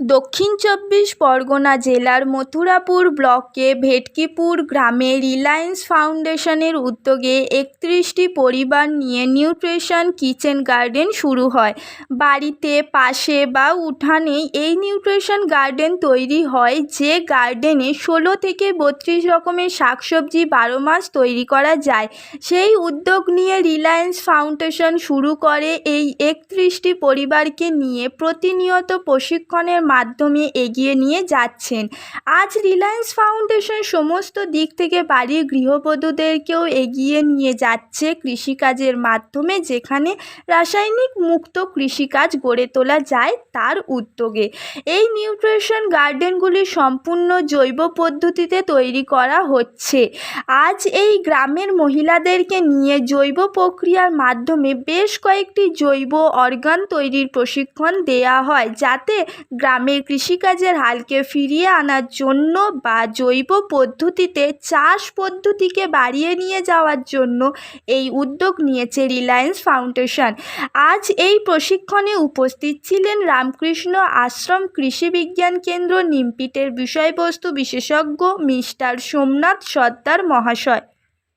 দক্ষিণ চব্বিশ পরগনা জেলার মথুরাপুর ব্লকে ভেটকিপুর গ্রামে রিলায়েন্স ফাউন্ডেশনের উদ্যোগে একত্রিশটি পরিবার নিয়ে নিউট্রিশন কিচেন গার্ডেন শুরু হয়। বাড়িতে, পাশে বা উঠানেই এই নিউট্রিশন গার্ডেন তৈরি হয়, যে গার্ডেনে ষোলো থেকে বত্রিশ রকমের শাকসবজি বারো মাস তৈরি করা যায়। সেই উদ্যোগ নিয়ে রিলায়েন্স ফাউন্ডেশন শুরু করে এই একত্রিশটি পরিবারকে নিয়ে প্রতিনিয়ত প্রশিক্ষণের মাধ্যমে এগিয়ে নিয়ে যাচ্ছেন। আজ রিলায়েন্স ফাউন্ডেশন সমস্ত দিক থেকে বাড়ির গৃহবধূদেরকেও এগিয়ে নিয়ে যাচ্ছে কৃষিকাজের মাধ্যমে, যেখানে রাসায়নিক মুক্ত কৃষিকাজ গড়ে তোলা যায় তার উদ্যোগে। এই নিউট্রিশন গার্ডেনগুলি সম্পূর্ণ জৈব পদ্ধতিতে তৈরি করা হচ্ছে। আজ এই গ্রামের মহিলাদেরকে নিয়ে জৈব প্রক্রিয়ার মাধ্যমে বেশ কয়েকটি জৈব অর্গান তৈরির প্রশিক্ষণ দেয়া হয়, যাতে গ্রামের কৃষিকাজের হালকে ফিরিয়ে আনার জন্য বা জৈব পদ্ধতিতে চাষ পদ্ধতিকে বাড়িয়ে নিয়ে যাওয়ার জন্য এই উদ্যোগ নিয়েছে রিলায়েন্স ফাউন্ডেশন। আজ এই প্রশিক্ষণে উপস্থিত ছিলেন রামকৃষ্ণ আশ্রম কৃষি বিজ্ঞান কেন্দ্র নিমপিটের বিষয়বস্তু বিশেষজ্ঞ মিস্টার সোমনাথ সর্দার মহাশয়।